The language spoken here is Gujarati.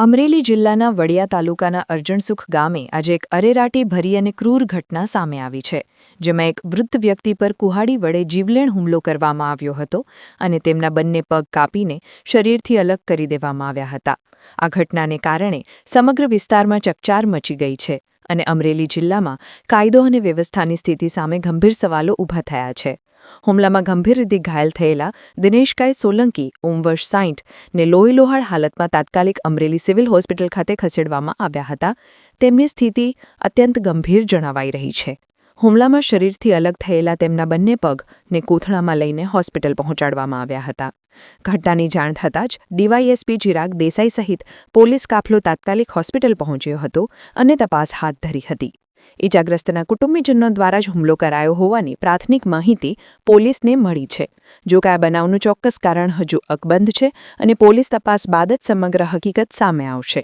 અમરેલી જિલ્લાના વડિયા તાલુકાના અર્જણસુખ ગામે આજે એક અરેરાટી ભરી અને ક્રૂર ઘટના સામે આવી છે, જેમાં એક વૃદ્ધ વ્યક્તિ પર કુહાડી વડે જીવલેણ હુમલો કરવામાં આવ્યો હતો અને તેમના બંને પગ કાપીને શરીરથી અલગ કરી દેવામાં આવ્યા હતા. આ ઘટનાને કારણે સમગ્ર વિસ્તારમાં ચકચાર મચી ગઈ છે. અને અમરેલી જિલ્લામાં કાયદો અને વ્યવસ્થાની સ્થિતિ સામે ગંભીર સવાલો ઊભા થયા છે. હુમલામાં ગંભીર રીતે ઘાયલ થયેલા દિનેશકાય સોલંકી, ઉમવર્ષ સાઠ ને લોહીલોહાળ હાલતમાં તાત્કાલિક અમરેલી સિવિલ હોસ્પિટલ ખાતે ખસેડવામાં આવ્યા હતા. તેમની સ્થિતિ અત્યંત ગંભીર જણાવાઈ રહી છે. હુમલામાં શરીરથી અલગ થયેલા તેમના બંને પગને કોથળામાં લઈને હોસ્પિટલ પહોંચાડવામાં આવ્યા હતા. ઘટનાની જાણ થતાં જ ડીવાયએસપી ચિરાગ દેસાઈ સહિત પોલીસ કાફલો તાત્કાલિક હોસ્પિટલ પહોંચ્યો હતો અને તપાસ હાથ ધરી હતી. ઇજાગ્રસ્તના કુટુંબીજનો દ્વારા જ હુમલો કરાયો હોવાની પ્રાથમિક માહિતી પોલીસને મળી છે. જો કે આ બનાવનું ચોક્કસ કારણ હજુ અકબંધ છે અને પોલીસ તપાસ બાદ જ સમગ્ર હકીકત સામે આવશે.